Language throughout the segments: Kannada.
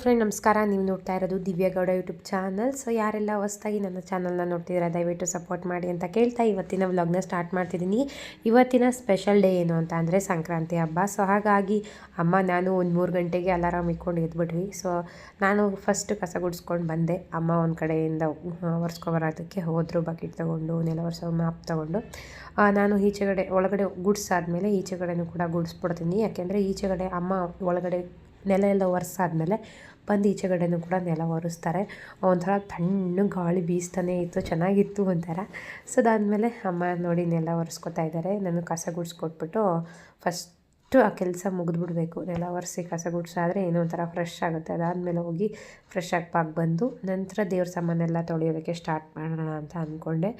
ಹಲೋ ಫ್ರೆಂಡ್ ನಮಸ್ಕಾರ. ನೀವು ನೋಡ್ತಾ ಇರೋದು ದಿವ್ಯಗೌಡ ಯೂಟ್ಯೂಬ್ ಚಾನಲ್ ಸೊ ಯಾರೆಲ್ಲ ಹೊಸ್ದಾಗಿ ನನ್ನ ಚಾನಲ್ನ ನೋಡ್ತಿದ್ರೆ ದಯವಿಟ್ಟು ಸಪೋರ್ಟ್ ಮಾಡಿ ಅಂತ ಕೇಳ್ತಾ ಇವತ್ತಿನ ವ್ಲಾಗ್ನ ಸ್ಟಾರ್ಟ್ ಮಾಡ್ತಿದ್ದೀನಿ. ಇವತ್ತಿನ ಸ್ಪೆಷಲ್ ಡೇ ಏನು ಅಂತ ಅಂದರೆ ಸಂಕ್ರಾಂತಿ ಹಬ್ಬ. ಸೊ ಹಾಗಾಗಿ ಅಮ್ಮ, ನಾನು ಒಂದು ಮೂರು ಗಂಟೆಗೆ ಅಲಾರಾಮ್ ಇಟ್ಕೊಂಡು ಎದ್ಬಿಟ್ವಿ. ಸೊ ನಾನು ಫಸ್ಟ್ ಕಸ ಗುಡಿಸ್ಕೊಂಡು ಬಂದೆ. ಅಮ್ಮ ಒಂದು ಕಡೆಯಿಂದ ಒರೆಸ್ಕೊಬರೋದಕ್ಕೆ ಹೋದರು. ಬಕೆಟ್ ತೊಗೊಂಡು, ನೆಲ ಒರೆಸೋ ಮಾಪ್ ತೊಗೊಂಡು. ನಾನು ಈಚೆಗಡೆ, ಒಳಗಡೆ ಗುಡಿಸಾದ್ಮೇಲೆ ಈಚೆಗಡೆನೂ ಕೂಡ ಗುಡಿಸ್ಬಿಡ್ತೀನಿ. ಯಾಕೆಂದರೆ ಈಚೆಗಡೆ ಅಮ್ಮ ಒಳಗಡೆ ನೆಲ ಎಲ್ಲ ಒರೆಸಾದ್ಮೇಲೆ ಬಂದು ಈಚೆಗಡೆನೂ ಕೂಡ ನೆಲ ಒರೆಸ್ತಾರೆ. ಒಂಥರ ತಣ್ಣು ಗಾಳಿ ಬೀಸ್ತಾನೆ ಇತ್ತು, ಚೆನ್ನಾಗಿತ್ತು ಒಂಥರ. ಸೊ ಅದಾದಮೇಲೆ ಅಮ್ಮ ನೋಡಿ ನೆಲ ಒರೆಸ್ಕೊತಾ ಇದ್ದಾರೆ. ನಾನು ಕಸ ಗುಡಿಸ್ಕೊಟ್ಬಿಟ್ಟು ಫಸ್ಟು ಆ ಕೆಲಸ ಮುಗಿದ್ಬಿಡ್ಬೇಕು. ನೆಲ ಒರೆಸಿ ಕಸ ಗುಡಿಸಾದ್ರೆ ಏನೋ ಒಂಥರ ಫ್ರೆಶ್ ಆಗುತ್ತೆ. ಅದಾದಮೇಲೆ ಹೋಗಿ ಫ್ರೆಶ್ ಆಗಿ ಪಾಕ್ ಬಂದು ನಂತರ ದೇವ್ರ ಸಾಮಾನೆಲ್ಲ ತೊಳೆಯೋದಕ್ಕೆ ಸ್ಟಾರ್ಟ್ ಮಾಡೋಣ ಅಂತ ಅಂದ್ಕೊಂಡೆ.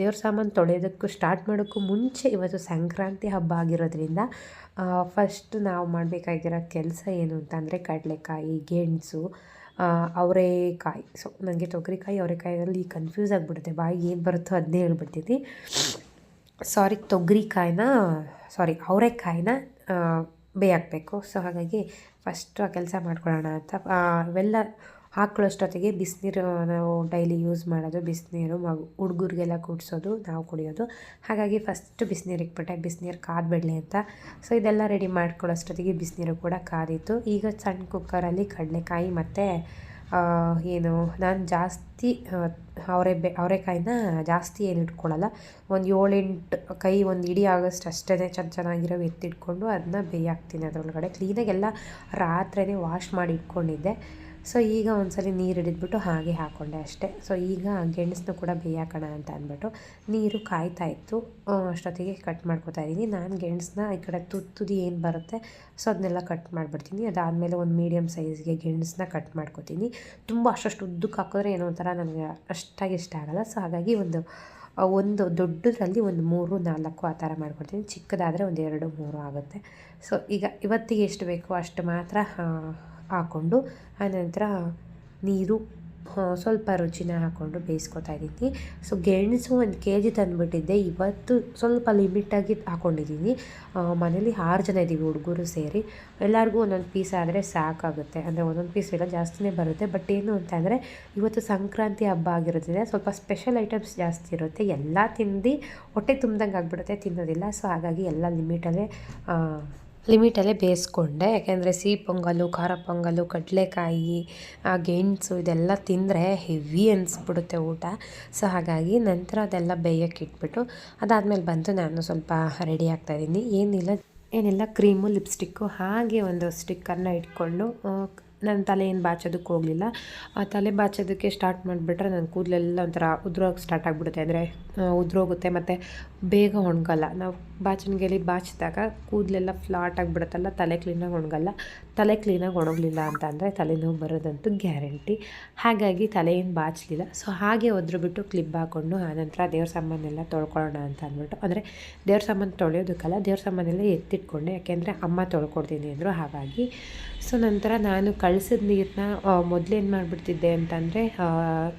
ದೇವ್ರ ಸಾಮಾನು ತೊಳೆಯೋದಕ್ಕೂ ಸ್ಟಾರ್ಟ್ ಮಾಡೋಕ್ಕೂ ಮುಂಚೆ ಇವತ್ತು ಸಂಕ್ರಾಂತಿ ಹಬ್ಬ ಆಗಿರೋದ್ರಿಂದ ಫಸ್ಟ್ ನಾವು ಮಾಡಬೇಕಾಗಿರೋ ಕೆಲಸ ಏನು ಅಂತಂದರೆ ಕಡಲೆಕಾಯಿ, ಗೆಣಸು ಅವರೇಕಾಯಿ. ಸೊ ನನಗೆ ತೊಗರಿಕಾಯಿ ಅವರೆಕಾಯಲ್ಲಿ ಕನ್ಫ್ಯೂಸ್ ಆಗಿಬಿಡುತ್ತೆ. ಬಾಯಿ ಏನು ಬರುತ್ತೋ ಅದನ್ನೇ ಹೇಳ್ಬಿಡ್ತೀನಿ. ಸಾರಿ ತೊಗರಿಕಾಯಿನ ಸಾರಿ ಅವರೆಕಾಯಿನ ಬೇಯಾಕಬೇಕು ಸೊ ಹಾಗಾಗಿ ಫಸ್ಟು ಆ ಕೆಲಸ ಮಾಡ್ಕೊಳ್ಳೋಣ ಅಂತ. ಅವೆಲ್ಲ ಹಾಕ್ಕೊಳ್ಳೋಷ್ಟೊತ್ತಿಗೆ ಬಿಸಿನೀರು ನಾವು ಡೈಲಿ ಯೂಸ್ ಮಾಡೋದು, ಬಿಸಿನೀರು ಮಗು ಹುಡುಗರಿಗೆಲ್ಲ ಕುಡಿಸೋದು, ನಾವು ಕುಡಿಯೋದು. ಹಾಗಾಗಿ ಫಸ್ಟ್ ಬಿಸಿನೀರು ಇಕ್ಬಿಟ್ಟೆ ಬಿಸಿನೀರು ಕಾದ್ಬಿಡಲಿ ಅಂತ. ಸೊ ಇದೆಲ್ಲ ರೆಡಿ ಮಾಡ್ಕೊಳ್ಳೋಷ್ಟೊತ್ತಿಗೆ ಬಿಸಿನೀರು ಕೂಡ ಕಾದಿತ್ತು. ಈಗ ಸಣ್ಣ ಕುಕ್ಕರಲ್ಲಿ ಕಡಲೆಕಾಯಿ ಮತ್ತು ಏನು, ನಾನು ಜಾಸ್ತಿ ಅವರೆ ಬೆ ಅವರೆಕಾಯಿನ ಜಾಸ್ತಿ ಏನು ಇಟ್ಕೊಳ್ಳಲ್ಲ ಒಂದು ಏಳೆಂಟು ಕೈ ಒಂದು ಇಡೀ ಆಗೋಷ್ಟು ಅಷ್ಟೇ ಚೆನ್ನ ಚೆನ್ನಾಗಿರೋ ಎತ್ತಿಟ್ಕೊಂಡು ಅದನ್ನ ಬೇಯಾಕ್ತೀನಿ ಅದರೊಳಗಡೆ. ಕ್ಲೀನಾಗೆಲ್ಲ ರಾತ್ರಿಯೇ ವಾಶ್ ಮಾಡಿ ಇಟ್ಕೊಂಡಿದ್ದೆ. ಸೊ ಈಗ ಒಂದ್ಸರಿ ನೀರು ಹಿಡಿದ್ಬಿಟ್ಟು ಹಾಗೆ ಹಾಕ್ಕೊಂಡೆ ಅಷ್ಟೇ. ಸೊ ಈಗ ಗೆಣಸನ್ನು ಕೂಡ ಬೇಯಾಕೋಣ ಅಂತ ಅಂದ್ಬಿಟ್ಟು ನೀರು ಕಾಯ್ತಾ ಇತ್ತು. ಅಷ್ಟೊತ್ತಿಗೆ ಕಟ್ ಮಾಡ್ಕೊತಾ ಇದ್ದೀನಿ. ನಾನು ಗೆಣಸನ್ನ ಈ ಕಡೆ ತುದಿ ತುದಿ ಏನು ಬರುತ್ತೆ, ಸೊ ಅದನ್ನೆಲ್ಲ ಕಟ್ ಮಾಡಿಬಿಡ್ತೀನಿ. ಅದಾದಮೇಲೆ ಒಂದು ಮೀಡಿಯಮ್ ಸೈಜ್ಗೆ ಗೆಣಸನ್ನ ಕಟ್ ಮಾಡ್ಕೊತೀನಿ. ತುಂಬ ಅಷ್ಟಷ್ಟು ಉದ್ದಕ್ಕೆ ಹಾಕಿದ್ರೆ ಏನೋ ಒಂಥರ ನನಗೆ ಅಷ್ಟಾಗಿ ಇಷ್ಟ ಆಗಲ್ಲ. ಸೊ ಹಾಗಾಗಿ ಒಂದು ಒಂದು ದೊಡ್ಡದ್ರಲ್ಲಿ ಒಂದು ಮೂರು, ನಾಲ್ಕು ಆ ಥರ ಮಾಡ್ಕೊಡ್ತೀನಿ. ಚಿಕ್ಕದಾದರೆ ಒಂದು ಎರಡು, ಮೂರು ಆಗುತ್ತೆ. ಸೊ ಈಗ ಇವತ್ತಿಗೆ ಎಷ್ಟು ಬೇಕು ಅಷ್ಟು ಮಾತ್ರ ಹಾಕ್ಕೊಂಡು ಆನಂತರ ನೀರು ಸ್ವಲ್ಪ ರುಚಿನ ಹಾಕ್ಕೊಂಡು ಬೇಯಿಸ್ಕೊತಾ ಇದ್ದೀನಿ. ಸೊ ಗೆಣಸು ಒಂದು ಕೆ ಜಿ ತಂದುಬಿಟ್ಟಿದ್ದೆ. ಇವತ್ತು ಸ್ವಲ್ಪ ಲಿಮಿಟಾಗಿ ಹಾಕ್ಕೊಂಡಿದ್ದೀನಿ ಮನೇಲಿ ಆರು ಜನ ಇದ್ದೀವಿ ಹುಡುಗರು ಸೇರಿ. ಎಲ್ಲರಿಗೂ ಒಂದೊಂದು ಪೀಸ್ ಆದರೆ ಸಾಕಾಗುತ್ತೆ. ಅಂದರೆ ಒಂದೊಂದು ಪೀಸ್ ಎಲ್ಲ ಜಾಸ್ತಿನೇ ಬರುತ್ತೆ. ಬಟ್ ಏನು ಅಂತಂದರೆ ಇವತ್ತು ಸಂಕ್ರಾಂತಿ ಹಬ್ಬ ಆಗಿರೋದ್ರಿಂದ ಸ್ವಲ್ಪ ಸ್ಪೆಷಲ್ ಐಟಮ್ಸ್ ಜಾಸ್ತಿ ಇರುತ್ತೆ. ಎಲ್ಲ ತಿಂದು ಹೊಟ್ಟೆ ತುಂಬ್ದಂಗೆ ಆಗಿಬಿಡುತ್ತೆ ತಿನ್ನೋದಿಲ್ಲ. ಸೊ ಹಾಗಾಗಿ ಎಲ್ಲ ಲಿಮಿಟಲ್ಲೇ ಲಿಮಿಟಲ್ಲೇ ಬೇಯಿಸ್ಕೊಂಡೆ. ಯಾಕೆಂದರೆ ಸಿಹಿ ಪೊಂಗಲು, ಖಾರ ಪೊಂಗಲು, ಕಡಲೆಕಾಯಿ ಗೆಣಸು ಇದೆಲ್ಲ ತಿಂದರೆ ಹೆವಿ ಅನಿಸ್ಬಿಡುತ್ತೆ ಊಟ. ಸೊ ಹಾಗಾಗಿ ನಂತರ ಅದೆಲ್ಲ ಬೇಯಕ್ಕೆ ಇಟ್ಬಿಟ್ಟು ಅದಾದಮೇಲೆ ಬಂತು ನಾನು ಸ್ವಲ್ಪ ರೆಡಿ ಆಗ್ತಾಯಿದ್ದೀನಿ ಏನಿಲ್ಲ ಏನಿಲ್ಲ, ಕ್ರೀಮು, ಲಿಪ್ಸ್ಟಿಕ್ಕು ಹಾಗೆ ಒಂದು ಸ್ಟಿಕ್ಕನ್ನು ಇಟ್ಕೊಂಡು ನನ್ನ ತಲೆ ಏನು ಬಾಚೋದಕ್ಕೆ ಹೋಗಲಿಲ್ಲ. ಆ ತಲೆ ಬಾಚೋದಕ್ಕೆ ಸ್ಟಾರ್ಟ್ ಮಾಡಿಬಿಟ್ರೆ ನನ್ನ ಕೂದಲೆಲ್ಲ ಒಂಥರ ಉದ್ರೋಗಿ ಸ್ಟಾರ್ಟ್ ಆಗಿಬಿಡುತ್ತೆ. ಅಂದರೆ ಉದ್ರೋಗುತ್ತೆ ಮತ್ತು ಬೇಗ ಒಣಗಲ್ಲ. ನಾವು ಬಾಚಣಿಗೆಯಲ್ಲಿ ಬಾಚಿದಾಗ ಕೂದಲೆಲ್ಲ ಫ್ಲಾಟ್ ಆಗಿಬಿಡುತ್ತಲ್ಲ, ತಲೆ ಕ್ಲೀನಾಗಿ ಒಣಗಲ್ಲ. ತಲೆ ಕ್ಲೀನಾಗಿ ಒಣಗಲಿಲ್ಲ ಅಂತ ಅಂದರೆ ತಲೆನೋವು ಬರೋದಂತೂ ಗ್ಯಾರಂಟಿ ಹಾಗಾಗಿ ತಲೆ ಏನು ಬಾಚಲಿಲ್ಲ. ಸೊ ಹಾಗೆ ಒದ್ರು ಬಿಟ್ಟು ಕ್ಲಿಪ್ ಹಾಕ್ಕೊಂಡು ಆನಂತರ ದೇವ್ರ ಸಾಮಾನೆಲ್ಲ ತೊಳ್ಕೊಳ್ಳೋಣ ಅಂತ ಅಂದ್ಬಿಟ್ಟು. ಅಂದರೆ ದೇವ್ರ ಸಾಮಾನು ತೊಳೆಯೋದಕ್ಕಲ್ಲ, ದೇವ್ರ ಸಾಮಾನೆಲ್ಲ ಎತ್ತಿಟ್ಕೊಂಡೆ. ಯಾಕೆಂದರೆ ಅಮ್ಮ ತೊಳ್ಕೊಡ್ತೀನಿ ಅಂದರು. ಹಾಗಾಗಿ ಸೊ ನಂತರ ನಾನು ಕಳಿಸಿದ ನೀರನ್ನ ಮೊದಲೇನು ಮಾಡಿಬಿಡ್ತಿದ್ದೆ ಅಂತಂದರೆ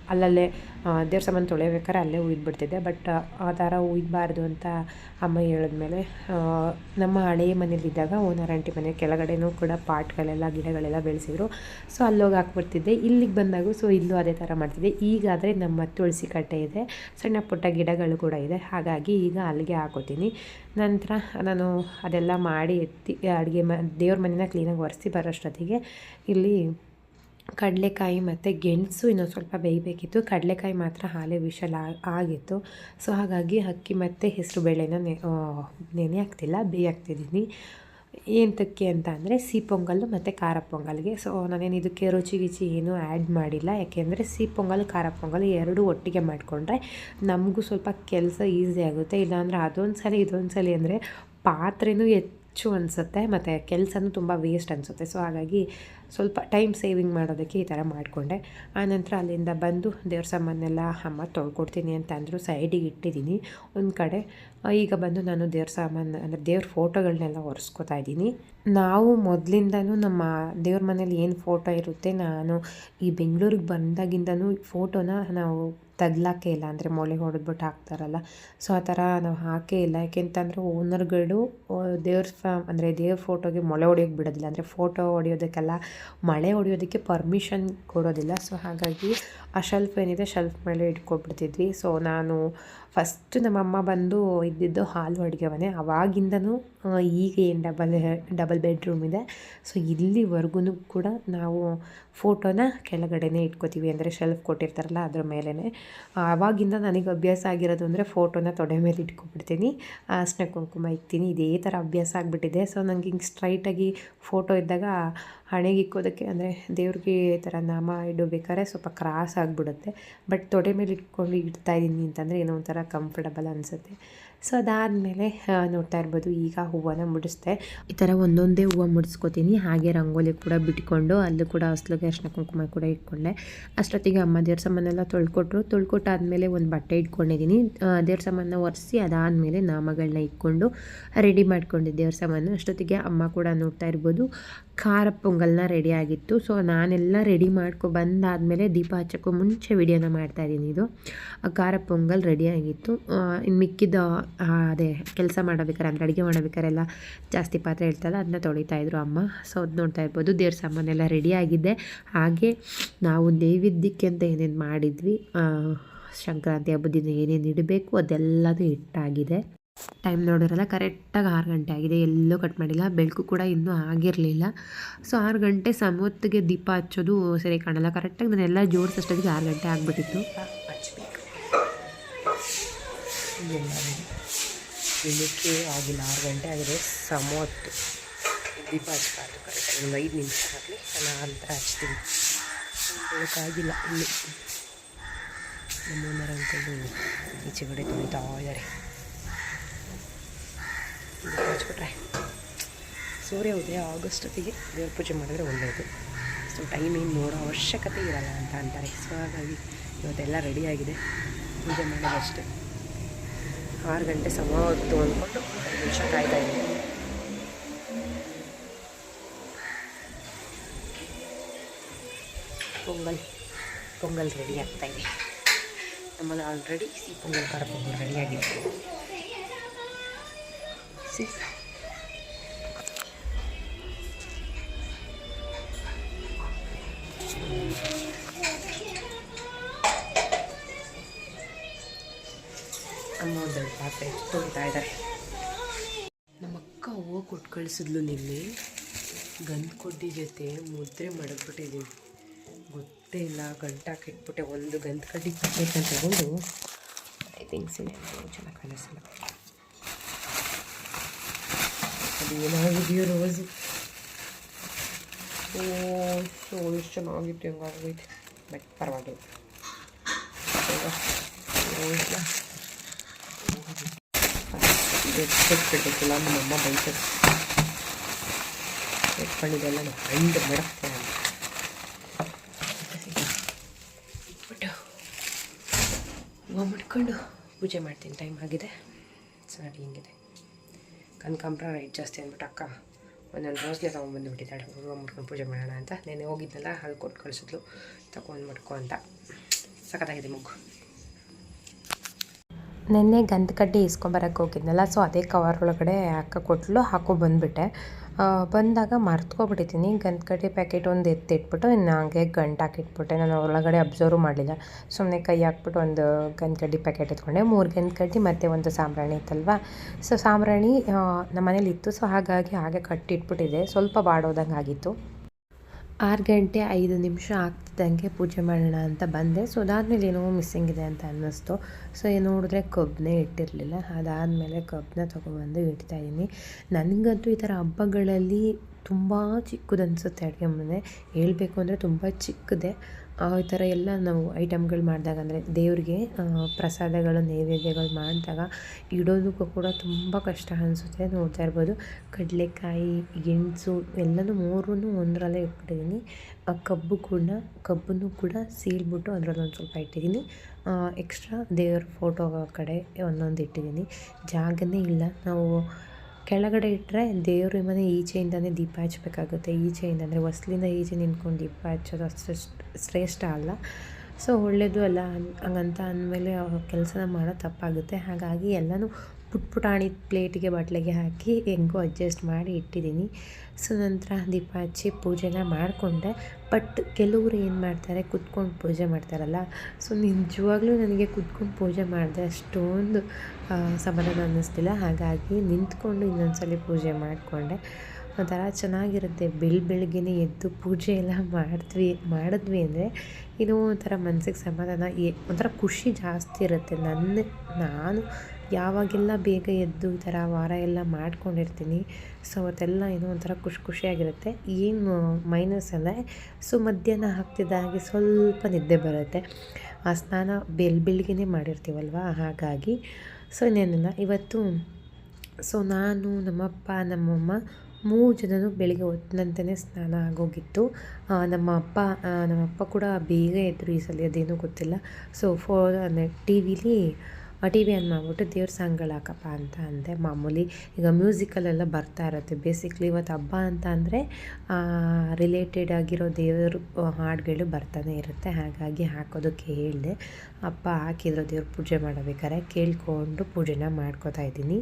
ಅಲ್ಲಲ್ಲೇ ದೇವ್ರ ಸಾಮಾನು ತೊಳೆಯಬೇಕಾದ್ರೆ ಅಲ್ಲೇ ಉಯ್ದುಬಿಡ್ತಿದ್ದೆ. ಬಟ್ ಆ ಥರ ಉಯ್ಯಬಾರ್ದು ಅಂತ ಅಮ್ಮ ಹೇಳಿದ್ಮೇಲೆ ನಮ್ಮ ಹಳೆಯ ಮನೇಲಿದ್ದಾಗ ಓನರ್ ಆಂಟಿ ಮನೆ ಕೆಳಗಡೆನೂ ಕೂಡ ಪಾಟ್ಗಳೆಲ್ಲ, ಗಿಡಗಳೆಲ್ಲ ಬೆಳೆಸಿದ್ರು. ಸೊ ಅಲ್ಲೋಗಿ ಹಾಕ್ಬಿಡ್ತಿದ್ದೆ. ಇಲ್ಲಿಗೆ ಬಂದಾಗ ಸೊ ಇಲ್ಲೂ ಅದೇ ಥರ ಮಾಡ್ತಿದ್ದೆ. ಈಗಾದರೆ ನಮ್ಮ ತುಳಸಿ ಕಟ್ಟೆ ಇದೆ. ಸಣ್ಣ ಪುಟ್ಟ ಗಿಡಗಳು ಕೂಡ ಇದೆ. ಹಾಗಾಗಿ ಈಗ ಅಲ್ಲಿಗೆ ಹಾಕೋತೀನಿ. ನಂತರ ನಾನು ಅದೆಲ್ಲ ಮಾಡಿ ಎತ್ತಿ, ಅಡುಗೆ ಮ, ದೇವ್ರ ಮನೇನ ಕ್ಲೀನಾಗಿ ಒರೆಸಿ ಬರೋಷ್ಟೊತ್ತಿಗೆ ಇಲ್ಲಿ ಕಡಲೆಕಾಯಿ ಮತ್ತು ಗೆಣಸು ಇನ್ನೊಂದು ಸ್ವಲ್ಪ ಬೇಯಬೇಕಿತ್ತು. ಕಡಲೆಕಾಯಿ ಮಾತ್ರ ಹಾಲೆ ವಿಷಲ್ ಆಗಿತ್ತು. ಸೊ ಹಾಗಾಗಿ ಅಕ್ಕಿ ಮತ್ತು ಹೆಸರು ಬೇಳೆನ ನೆನೆ ಹಾಕ್ತಿಲ್ಲ ಬೇಯಾಕ್ತಿದ್ದೀನಿ ಏನಕ್ಕೆ ಅಂತ ಅಂದರೆ ಸಿಹಿ ಪೊಂಗಲ್ಲು ಮತ್ತು ಖಾರ ಪೊಂಗಲ್ಗೆ. ಸೊ ನಾನೇನು ಇದಕ್ಕೆ ರುಚಿ ಗಿಚಿ ಏನೂ ಆ್ಯಡ್ ಮಾಡಿಲ್ಲ. ಯಾಕೆಂದರೆ ಸಿಹಿ ಪೊಂಗಲ್, ಖಾರ ಪೊಂಗಲ್ ಎರಡೂ ಒಟ್ಟಿಗೆ ಮಾಡಿಕೊಂಡ್ರೆ ನಮಗೂ ಸ್ವಲ್ಪ ಕೆಲಸ ಈಸಿ ಆಗುತ್ತೆ. ಇಲ್ಲಾಂದರೆ ಅದೊಂದು ಸಲ ಇದೊಂದು ಸಲ ಅಂದರೆ ಪಾತ್ರೆನೂ ಹೆಚ್ಚು ಅನಿಸುತ್ತೆ, ಮತ್ತು ಕೆಲಸನೂ ತುಂಬ ವೇಸ್ಟ್ ಅನಿಸುತ್ತೆ. ಸೊ ಹಾಗಾಗಿ ಸ್ವಲ್ಪ ಟೈಮ್ ಸೇವಿಂಗ್ ಮಾಡೋದಕ್ಕೆ ಈ ಥರ ಮಾಡಿಕೊಂಡೆ. ಆನಂತರ ಅಲ್ಲಿಂದ ಬಂದು ದೇವ್ರ ಸಾಮಾನೆಲ್ಲ ಅಮ್ಮ ತೊಳ್ಕೊಡ್ತೀನಿ ಅಂತ ಅಂದರು ಸೈಡಿಗೆ ಇಟ್ಟಿದ್ದೀನಿ. ಒಂದು ಕಡೆ ಈಗ ಬಂದು ನಾನು ದೇವ್ರ ಸಾಮಾನು ಅಂದರೆ ದೇವ್ರ ಫೋಟೋಗಳನ್ನೆಲ್ಲ ಒರೆಸ್ಕೊತಾ ಇದ್ದೀನಿ. ನಾವು ಮೊದಲಿಂದನೂ ನಮ್ಮ ದೇವ್ರ ಮನೇಲಿ ಏನು ಫೋಟೋ ಇರುತ್ತೆ, ನಾನು ಈ ಬೆಂಗಳೂರಿಗೆ ಬಂದಾಗಿಂದನೂ ಫೋಟೋನ ನಾವು ತಗ್ಲಾಕೆ ಇಲ್ಲ. ಅಂದರೆ ಮೊಳೆ ಹೊಡೆದ್ಬಿಟ್ಟು ಹಾಕ್ತಾರಲ್ಲ, ಸೊ ಆ ಥರ ನಾವು ಹಾಕೇ ಇಲ್ಲ. ಯಾಕೆಂತಂದರೆ ಓನರ್ಗಳು ದೇವ್ರ ಫ ಅಂದರೆ ದೇವ್ರ ಫೋಟೋಗೆ ಮೊಳೆ ಹೊಡಿಯೋಕ್ಕೆ ಬಿಡೋದಿಲ್ಲ. ಅಂದರೆ ಫೋಟೋ ಹೊಡೆಯೋದಕ್ಕೆಲ್ಲ ಮಳೆ ಹೊಡೆಯೋದಕ್ಕೆ ಪರ್ಮಿಷನ್ ಕೊಡೋದಿಲ್ಲ. ಸೊ ಹಾಗಾಗಿ ಆ ಶೆಲ್ಫ್ ಏನಿದೆ, ಶೆಲ್ಫ್ ಮೇಲೆ ಇಟ್ಕೊಬಿಡ್ತಿದ್ವಿ. ಸೊ ನಾನು ಫಸ್ಟ್ ನಮ್ಮಮ್ಮ ಬಂದು ಇದ್ದಿದ್ದು ಹಾಲು ಅಡುಗೆ ಮನೆ ಅವಾಗಿಂದನೂ ಈಗ ಏನು ಡಬಲ್ ಡಬಲ್ ಬೆಡ್ರೂಮ್ ಇದೆ. ಸೊ ಇಲ್ಲಿವರೆಗೂ ಕೂಡ ನಾವು ಫೋಟೋನ ಕೆಳಗಡೆನೇ ಇಟ್ಕೋತೀವಿ. ಅಂದರೆ ಶೆಲ್ಫ್ ಕೊಟ್ಟಿರ್ತಾರಲ್ಲ, ಅದ್ರ ಮೇಲೇ ಆವಾಗಿಂದ ನನಗೆ ಅಭ್ಯಾಸ ಆಗಿರೋದು ಅಂದರೆ ಫೋಟೋನ ತೊಡೆ ಮೇಲೆ ಇಟ್ಕೊಬಿಡ್ತೀನಿ. ಅರ್ಶಿನ ಕುಂಕುಮ ಇಕ್ತೀನಿ. ಇದೇ ಥರ ಅಭ್ಯಾಸ ಆಗಿಬಿಟ್ಟಿದೆ. ಸೊ ನನಗೆ ಹಿಂಗೆ ಸ್ಟ್ರೈಟಾಗಿ ಫೋಟೋ ಇದ್ದಾಗ ಹಣೆಗೆ ಇಕ್ಕೋದಕ್ಕೆ ಅಂದರೆ ದೇವ್ರಿಗೆ ಈ ಥರ ನಾಮ ಇಡಬೇಕಾದ್ರೆ ಸ್ವಲ್ಪ ಕ್ರಾಸ್ ಆಗಿಬಿಡುತ್ತೆ. ಬಟ್ ತೊಡೆ ಮೇಲೆ ಇಟ್ಕೊಂಡು ಇಡ್ತಾ ಇದ್ದೀನಿ ಅಂತಂದರೆ ಏನೋ ಒಂಥರ ಕಂಫರ್ಟಬಲ್ ಅನಿಸುತ್ತೆ. ಸೊ ಅದಾದಮೇಲೆ ನೋಡ್ತಾ ಇರ್ಬೋದು, ಈಗ ಹೂವನ್ನ ಮುಡಿಸ್ದೆ. ಈ ಥರ ಒಂದೊಂದೇ ಹೂವು ಮುಡಿಸ್ಕೋತೀನಿ. ಹಾಗೆ ರಂಗೋಲಿ ಕೂಡ ಬಿಟ್ಕೊಂಡು, ಅಲ್ಲೂ ಕೂಡ ಹಸ್ಲಿಗೆ ಅರ್ಶಿನ ಕುಂಕುಮ ಕೂಡ ಇಟ್ಕೊಂಡೆ. ಅಷ್ಟೊತ್ತಿಗೆ ಅಮ್ಮ ದೇವ್ರ ಸಾಮಾನೆಲ್ಲ ತೊಳ್ಕೊಟ್ರು. ತೊಳ್ಕೊಟ್ಟಾದ್ಮೇಲೆ ಒಂದು ಬಟ್ಟೆ ಇಟ್ಕೊಂಡಿದ್ದೀನಿ. ದೇವ್ರ ಸಾಮಾನ ಒರೆಸಿ, ಅದಾದಮೇಲೆ ನಾಮಗಳನ್ನ ಇಟ್ಕೊಂಡು ರೆಡಿ ಮಾಡ್ಕೊಂಡಿದ್ದೆ ದೇವ್ರ ಸಾಮಾನು. ಅಷ್ಟೊತ್ತಿಗೆ ಅಮ್ಮ ಕೂಡ ನೋಡ್ತಾ ಇರ್ಬೋದು, ಖಾರ ಪೊಂಗಲ್ನ ರೆಡಿ ಆಗಿತ್ತು. ಸೊ ನಾನೆಲ್ಲ ರೆಡಿ ಮಾಡ್ಕೊ ಬಂದಾದಮೇಲೆ ದೀಪ ಹಚ್ಚೋಕ್ಕೂ ಮುಂಚೆ ವಿಡಿಯೋನ ಮಾಡ್ತಾಯಿದ್ದೀನಿ ಇದು. ಖಾರ ಪೊಂಗಲ್ ರೆಡಿ ಆಗಿತ್ತು. ಇನ್ನು ಮಿಕ್ಕಿದ ಅದೇ ಕೆಲಸ ಮಾಡಬೇಕಾರೆ, ಅಂದರೆ ಅಡುಗೆ ಮಾಡಬೇಕಾರೆಲ್ಲ ಜಾಸ್ತಿ ಪಾತ್ರೆ ಇರ್ತಲ್ಲ ಅದನ್ನ ತೊಳಿತಾಯಿದ್ರು ಅಮ್ಮ. ಸೊ ಅದು ನೋಡ್ತಾ ಇರ್ಬೋದು. ದೇವ್ರ ಸಾಮಾನೆಲ್ಲ ರೆಡಿ ಆಗಿದೆ. ಹಾಗೆ ನಾವು ನೈವೇದ್ಯಕ್ಕೆ ಅಂತ ಏನೇನು ಮಾಡಿದ್ವಿ ಸಂಕ್ರಾಂತಿ ಹಬ್ಬದ ದಿನ ಏನೇನು ಇಡಬೇಕು ಅದೆಲ್ಲದೂ ಇಟ್ಟಾಗಿದೆ ಟೈಮ್ ನೋಡಿರಲ್ಲ ಕರೆಕ್ಟಾಗಿ ಆರು ಗಂಟೆ ಆಗಿದೆ. ಎಲ್ಲೂ ಕಟ್ ಮಾಡಿಲ್ಲ. ಬೆಳಕು ಕೂಡ ಇನ್ನೂ ಆಗಿರಲಿಲ್ಲ. ಸೊ ಆರು ಗಂಟೆ ಸಮತ್ತಿಗೆ ದೀಪ ಹಚ್ಚೋದು ಸರಿ ಕಾಣಲ್ಲ. ಕರೆಕ್ಟಾಗಿ ನಾನೆಲ್ಲ ಜೋಡಿಸೋಷ್ಟೊತ್ತಿಗೆ ಆರು ಗಂಟೆ ಆಗಿಬಿಟ್ಟಿತ್ತು. ಬೆಳಿಗ್ಗೆ ಆಗಿಲ್ಲ ಆರು ಗಂಟೆ ಆಗಿದೆ. ಸಮೊತ್ತು ದೀಪ ಹಚ್ಬಾರ್ದು ಕರೆಕ್ಟ್ ಒಂದು ಐದು ನಿಮಿಷ ಆಗಲಿ ನಾನು ನಂತರ ಹಚ್ತೀನಿ. ಬೆಳಕಾಗಿಲ್ಲ ಇಲ್ಲಿ ನಮ್ಮನ್ನರ ಅಂತಂದು ಈಚೆ ಕಡೆ ಇದ್ದಾರೆ. ದೀಪ ಹಚ್ಬಿಟ್ರೆ ಸೂರ್ಯ ಉದಯ ಆಗಸ್ಟೊತ್ತಿಗೆ ದೇವ್ರ ಪೂಜೆ ಮಾಡಿದ್ರೆ ಒಳ್ಳೆಯದು ಸೊ ಟೈಮ್ ಏನು ನೋಡೋ ಅವಶ್ಯಕತೆ ಇರಲ್ಲ ಅಂತ ಅಂತಾರೆ. ಸೊ ಹಾಗಾಗಿ ಇವತ್ತೆಲ್ಲ ರೆಡಿಯಾಗಿದೆ ಪೂಜೆ ಮಾಡೋದಷ್ಟೇ. ಆರು ಗಂಟೆ ಸಮ ಹೊತ್ತು ಅಂದ್ಕೊಂಡು ನಿಮಿಷ ಕಾಯ್ತಾ ಇದ್ದೀನಿ ಪೊಂಗಲ್ ಪೊಂಗಲ್ ರೆಡಿ ಆಗ್ತಾ ಇದೆ. ನಮ್ಮಲ್ಲಿ ಆಲ್ರೆಡಿ ಸಿ ಪೊಂಗಲ್ ಖಾರ ಪೊಂಗಲ್ ರೆಡಿಯಾಗಿತ್ತು ಸಿ ಅಮ್ಮ ದೊಡ್ಡ ಪಾತ್ರೆ ತೊಳಿತಾ ಇದ್ದಾರೆ. ನಮ್ಮ ಅಕ್ಕ ಹೂವು ಕೊಟ್ಟು ಕಳಿಸಿದ್ಲು ನಿನ್ನೆ. ಗಂಧ ಕೊಡ್ಡಿ ಜೊತೆ ಮುದ್ರೆ ಮಡಗ್ಬಿಟ್ಟಿದ್ದೀನಿ ಗೊತ್ತೇ ಇಲ್ಲ, ಗಂಟಾ ಕೆಟ್ಬಿಟ್ಟೆ. ಒಂದು ಗಂಧ ಕಡ್ಡಿ ಕಟ್ಟಬೇಕಂತ ತಗೊಂಡು ಐ ಥಿಂಕ್ ಸಿನಿಮಾ ಚೆನ್ನಾಗಿ ಕಾಣಿಸಲ್ಲ ಅದು ಏನಾಗಿದೆಯೋ ರೋಸು. ಓ ಎಷ್ಟು ಚೆನ್ನಾಗಿತ್ತು ಹೆಂಗಾಗೋಯ್ತು ಬಟ್ ಪರವಾಗಿಲ್ಲ. ರೋಸ್ನ ನಮ್ಮ ನಮ್ಮಮ್ಮ ಬೈತಾರೆ ಎತ್ಕೊಂಡಿದ್ದೆಲ್ಲ ಹಂಡು ಮುಡ್ಕೊಂಡು ಪೂಜೆ ಮಾಡ್ತೀನಿ. ಟೈಮ್ ಆಗಿದೆ. ಸರಿ ಹಿಂಗಿದೆ ಕನಕಾಂಬ್ರ, ರೈಟ್ ಜಾಸ್ತಿ ಅಂದ್ಬಿಟ್ಟು ಅಕ್ಕ ಒಂದೊಂದು ರೋಸ್ಗೆ ತೊಗೊಂಬಂದುಬಿಟ್ಟಿದ್ದಾಳೆ ಹೂವು ಮುಟ್ಕೊಂಡು ಪೂಜೆ ಮಾಡೋಣ ಅಂತ. ನೆನೆ ಹೋಗಿದ್ನಲ್ಲ ಅಲ್ಲಿ ಕೊಟ್ಟು ಕಳಿಸಿದ್ಲು. ತಗೊಂಡು ಮುಟ್ಕೊ ಅಂತ. ಸಖತ್ತಾಗಿದೆ ಮುಗ್ಗು. ನೆನ್ನೆ ಗಂಧ ಕಡ್ಡಿ ಇಸ್ಕೊಂಬರಕ್ಕೆ ಹೋಗಿದ್ನಲ್ಲ ಸೊ ಅದೇ ಕವರ್ ಒಳಗಡೆ ಅಕ್ಕ ಕೊಟ್ಟಲು ಹಾಕೋ ಬಂದುಬಿಟ್ಟೆ. ಬಂದಾಗ ಮರ್ತ್ಕೊಬಿಟ್ಟಿದ್ದೀನಿ. ಗಂಧ ಕಡ್ಡಿ ಪ್ಯಾಕೆಟ್ ಒಂದು ಎತ್ತಿಟ್ಬಿಟ್ಟು ಇನ್ನು ಹಾಗೆ ಗಂಟು ಹಾಕಿಟ್ಬಿಟ್ಟೆ. ನಾನು ಒಳಗಡೆ ಅಬ್ಸರ್ವ್ ಮಾಡಲಿಲ್ಲ. ಸುಮ್ಮನೆ ಕೈ ಹಾಕ್ಬಿಟ್ಟು ಒಂದು ಗಂಧ ಕಡ್ಡಿ ಪ್ಯಾಕೆಟ್ ಎತ್ಕೊಂಡೆ. ಮೂರು ಗಂಧ ಕಡ್ಡಿ, ಮತ್ತು ಒಂದು ಸಾಂಬ್ರಾಣಿ ಇತ್ತಲ್ವ? ಸೊ ಸಾಂಬ್ರಾಣಿ ನಮ್ಮ ಮನೇಲಿ ಇತ್ತು. ಸೊ ಹಾಗಾಗಿ ಹಾಗೆ ಕಟ್ಟಿಟ್ಬಿಟ್ಟಿದೆ ಸ್ವಲ್ಪ ಬಾಡೋದಂಗೆ ಆಗಿತ್ತು ಆರು ಗಂಟೆ ಐದು ನಿಮಿಷ ಆಗ್ತಿದ್ದಂಗೆ ಪೂಜೆ ಮಾಡೋಣ ಅಂತ ಬಂದೆ. ಸೊ ಅದಾದಮೇಲೆ ಏನೋ ಮಿಸ್ಸಿಂಗ್ ಇದೆ ಅಂತ ಅನ್ನಿಸ್ತು. ಸೊ ನೋಡಿದ್ರೆ ಕಬ್ಬನ್ನೇ ಇಟ್ಟಿರಲಿಲ್ಲ. ಅದಾದಮೇಲೆ ಕಬ್ಬನ್ನ ತೊಗೊಬಂದು ಇಡ್ತಾಯಿದ್ದೀನಿ ನನಗಂತೂ ಈ ಥರ ಹಬ್ಬಗಳಲ್ಲಿ ತುಂಬ ಚಿಕ್ಕದನ್ಸುತ್ತೆ ಅಡುಗೆ ಮನೆ. ಹೇಳಬೇಕು ಅಂದರೆ ತುಂಬ ಚಿಕ್ಕದೆ. ಈ ಥರ ಎಲ್ಲ ನಾವು ಐಟಮ್ಗಳು ಮಾಡಿದಾಗ ಅಂದರೆ ದೇವ್ರಿಗೆ ಪ್ರಸಾದಗಳು, ನೈವೇದ್ಯಗಳು ಮಾಡಿದಾಗ ಇಡೋದಕ್ಕೂ ಕೂಡ ತುಂಬ ಕಷ್ಟ ಅನಿಸುತ್ತೆ ನೋಡ್ತಾ ಇರ್ಬೋದು. ಕಡಲೆಕಾಯಿ, ಗೆಣಸು ಎಲ್ಲನೂ ಮೂರೂ ಒಂದರಲ್ಲೇ ಇಟ್ಬಿಟ್ಟಿದ್ದೀನಿ. ಕಬ್ಬು ಕೂಡ, ಕಬ್ಬನ್ನು ಕೂಡ ಸೀಳ್ಬಿಟ್ಟು ಅದರಲ್ಲಿ ಒಂದು ಸ್ವಲ್ಪ ಇಟ್ಟಿದ್ದೀನಿ. ಎಕ್ಸ್ಟ್ರಾ ದೇವ್ರ ಫೋಟೋ ಕಡೆ ಒಂದೊಂದು ಇಟ್ಟಿದ್ದೀನಿ. ಜಾಗನೇ ಇಲ್ಲ. ನಾವು ಕೆಳಗಡೆ ಇಟ್ಟರೆ ದೇವ್ರ ಮನೆ ಈಚೆಯಿಂದನೇ ದೀಪ ಹಚ್ಚಬೇಕಾಗುತ್ತೆ ಈಚೆಯಿಂದ ಅಂದರೆ ಹೊಸ್ಲಿಂದ ಈಚೆ ನಿಂತ್ಕೊಂಡು ದೀಪ ಹಚ್ಚೋದು ಅಷ್ಟು ಶ್ರೇಷ್ಠ ಅಲ್ಲ. ಸೊ ಒಳ್ಳೆಯದು ಅಲ್ಲ ಹಂಗಂತ ಅಂದಮೇಲೆ ಕೆಲಸನ ಮಾಡೋದು ತಪ್ಪಾಗುತ್ತೆ. ಹಾಗಾಗಿ ಎಲ್ಲನೂ ಪುಟ್ ಪುಟಾಣಿ ಪ್ಲೇಟಿಗೆ ಬಟ್ಲಿಗೆ ಹಾಕಿ ಹೆಂಗೋ ಅಡ್ಜಸ್ಟ್ ಮಾಡಿ ಇಟ್ಟಿದ್ದೀನಿ. ಸೊ ನಂತರ ದೀಪ ಹಚ್ಚಿ ಪೂಜೆನ ಮಾಡಿಕೊಂಡೆ. ಬಟ್ ಕೆಲವರು ಏನು ಮಾಡ್ತಾರೆ, ಕುತ್ಕೊಂಡು ಪೂಜೆ ಮಾಡ್ತಾರಲ್ಲ, ಸೊ ನಿಜವಾಗ್ಲೂ ನನಗೆ ಕುತ್ಕೊಂಡು ಪೂಜೆ ಮಾಡಿದೆ ಅಷ್ಟೊಂದು ಸಮಾಧಾನ ಅನ್ನಿಸ್ತಿಲ್ಲ. ಹಾಗಾಗಿ ನಿಂತ್ಕೊಂಡು ಇನ್ನೊಂದ್ಸಲಿ ಪೂಜೆ ಮಾಡಿಕೊಂಡೆ. ಒಂಥರ ಚೆನ್ನಾಗಿರುತ್ತೆ. ಬೆಳ್ ಬೆಳಗ್ಗೆನೇ ಎದ್ದು ಪೂಜೆ ಎಲ್ಲ ಮಾಡಿದ್ವಿ ಮಾಡಿದ್ವಿ ಅಂದರೆ ಏನೋ ಒಂಥರ ಮನಸ್ಸಿಗೆ ಸಮಾಧಾನ ಒಂಥರ ಖುಷಿ ಜಾಸ್ತಿ ಇರುತ್ತೆ. ನನ್ನ, ನಾನು ಯಾವಾಗೆಲ್ಲ ಬೇಗ ಎದ್ದು ಈ ಥರ ವಾರ ಎಲ್ಲ ಮಾಡ್ಕೊಂಡಿರ್ತೀನಿ, ಸೊ ಅವತ್ತೆಲ್ಲ ಏನೋ ಒಂಥರ ಖುಷಿ ಖುಷಿಯಾಗಿರುತ್ತೆ ಏನು ಮೈನಸ್ ಅಂದರೆ, ಸೊ ಮಧ್ಯಾಹ್ನ ಹಾಕ್ತಿದ್ದಾಗೆ ಸ್ವಲ್ಪ ನಿದ್ದೆ ಬರುತ್ತೆ. ಆ ಸ್ನಾನ ಬೆಲ್ ಬೆಳಿಗ್ಗೆನೇ ಮಾಡಿರ್ತೀವಲ್ವ? ಹಾಗಾಗಿ, ಸೊ ಇನ್ನೇನಿಲ್ಲ. ಇವತ್ತು, ಸೊ ನಾನು, ನಮ್ಮಪ್ಪ, ನಮ್ಮಮ್ಮ ಮೂರು ಜನನು ಬೆಳಿಗ್ಗೆ ಹೊತ್ತಿನಂತೆಯೇ ಸ್ನಾನ ಆಗೋಗಿತ್ತು. ನಮ್ಮ ಅಪ್ಪ ನಮ್ಮಪ್ಪ ಕೂಡ ಬೇಗ ಎದ್ದರು ಈ ಸಲ ಅದೇನೂ ಗೊತ್ತಿಲ್ಲ. ಸೊ ಫೋ, ಅಂದರೆ ಟಿ ವಿಲಿ ಟಿ ವಿ ಆನ್ ಮಾಡಿಬಿಟ್ಟು ದೇವ್ರ ಸಾಂಗ್ಗಳು ಹಾಕಪ್ಪ ಅಂತ ಅಂದೆ. ಮಾಮೂಲಿ ಈಗ ಮ್ಯೂಸಿಕಲೆಲ್ಲ ಬರ್ತಾ ಇರುತ್ತೆ. ಬೇಸಿಕ್ಲಿ ಇವತ್ತು ಹಬ್ಬ ಅಂತ ಅಂದರೆ ರಿಲೇಟೆಡ್ ಆಗಿರೋ ದೇವರು ಹಾಡುಗಳು ಬರ್ತಾನೆ ಇರುತ್ತೆ. ಹಾಗಾಗಿ ಹಾಕೋದಕ್ಕೆ ಹೇಳಿದೆ. ಅಪ್ಪ ಹಾಕಿದ್ರು ದೇವ್ರ ಪೂಜೆ ಮಾಡಬೇಕಾದ್ರೆ ಕೇಳ್ಕೊಂಡು ಪೂಜೆನ ಮಾಡ್ಕೋತಾ ಇದ್ದೀನಿ.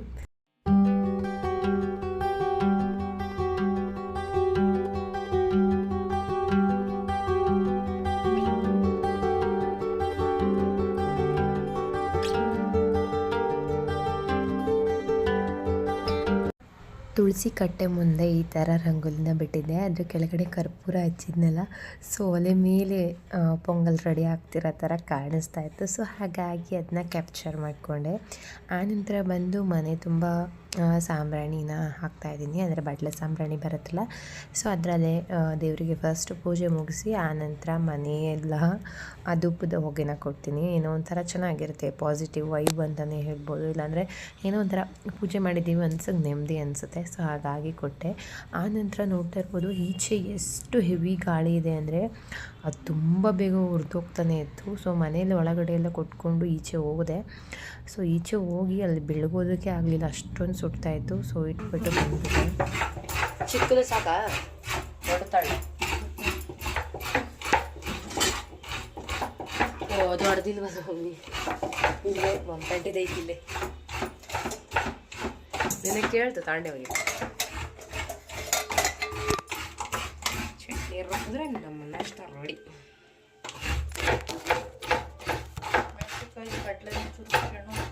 ತುಳಸಿ ಕಟ್ಟೆ ಮುಂದೆ ಈ ಥರ ರಂಗೋಲಿನ ಬಿಟ್ಟಿದ್ದೆ ಅದ್ರ ಕೆಳಗಡೆ ಕರ್ಪೂರ ಹಚ್ಚಿದ್ನಲ್ಲ, ಸೊ ಒಲೆ ಮೇಲೆ ಪೊಂಗಲ್ ರೆಡಿ ಆಗ್ತಿರೋ ಥರ ಕಾಣಿಸ್ತಾ ಇತ್ತು. ಸೊ ಹಾಗಾಗಿ ಅದನ್ನ ಕ್ಯಾಪ್ಚರ್ ಮಾಡಿಕೊಂಡೆ. ಆನಂತರ ಬಂದು ಮನೆ ತುಂಬ ಸಾಂಬ್ರಾಣಿನ ಹಾಕ್ತಾಯಿದ್ದೀನಿ. ಅಂದರೆ ಬಟ್ಲ ಸಾಂಬ್ರಾಣಿ ಬರುತ್ತಲ್ಲ. ಸೊ ಅದರಲ್ಲೇ ದೇವರಿಗೆ ಫಸ್ಟ್ ಪೂಜೆ ಮುಗಿಸಿ ಆನಂತರ ಮನೆಯೆಲ್ಲ ಆ ಧೂಪದ ಹೊಗೆನ ಕೊಡ್ತೀನಿ. ಏನೋ ಒಂಥರ ಚೆನ್ನಾಗಿರುತ್ತೆ ಪಾಸಿಟಿವ್ ವೈಬ್ ಅಂತಲೇ ಹೇಳ್ಬೋದು. ಇಲ್ಲಾಂದರೆ ಏನೋ ಒಂಥರ ಪೂಜೆ ಮಾಡಿದ್ದೀವಿ ಅನ್ಸಕ್ಕೆ ನೆಮ್ಮದಿ ಅನಿಸುತ್ತೆ. ಸೊ ಹಾಗಾಗಿ ಕೊಟ್ಟೆ. ಆನಂತರ ನೋಡ್ತಾ ಇರ್ಬೋದು, ಈಚೆ ಎಷ್ಟು ಹೆವಿ ಗಾಳಿ ಇದೆ ಅಂದರೆ ಅದು ತುಂಬ ಬೇಗ ಹುರಿದೋಗ್ತಾನೆ ಇತ್ತು. ಸೊ ಮನೇಲಿ ಒಳಗಡೆ ಎಲ್ಲ ಕೊಟ್ಕೊಂಡು ಈಚೆ ಹೋದೆ. ಸೊ ಈಚೆ ಹೋಗಿ ಅಲ್ಲಿ ಬೆಳಗೋದಕ್ಕೆ ಆಗಲಿಲ್ಲ. ಅಷ್ಟೊಂದು ಸುಡ್ತಾ ಇತ್ತು. ಸೊ ಇಟ್ಬಿಟ್ಟು ಬಂದ್ಬಿಟ್ಟೆ. ಚಿಕ್ಕದು ಸಾಕಾ? ದೊಡ್ಡತಾಳೆ ದೊಡ್ಡದಿಲ್ವ ಮಮ್ಮಿ ಇಲ್ಲೇ ಮಂಪಂಟಿದೆ ಇಲ್ಲೇ. ನಿನಗೆ ಕೇಳ್ತು ತಾಂಡೆ ಹೋಗಿ ಚಟ್ನಿ ಇರ್ಬೇಕಂದ್ರೆ ನಮ್ಮನ್ನ ಅಷ್ಟು ರೆಡಿ 就随弄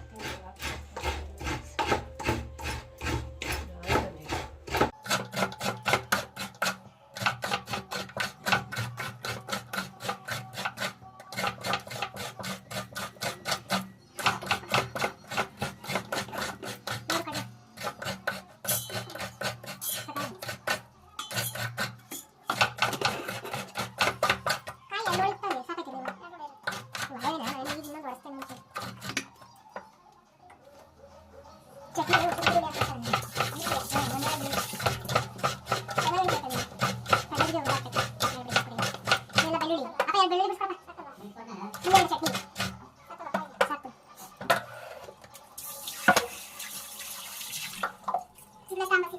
ಕಡ್ಲೆ ಮಮ್ಮಿ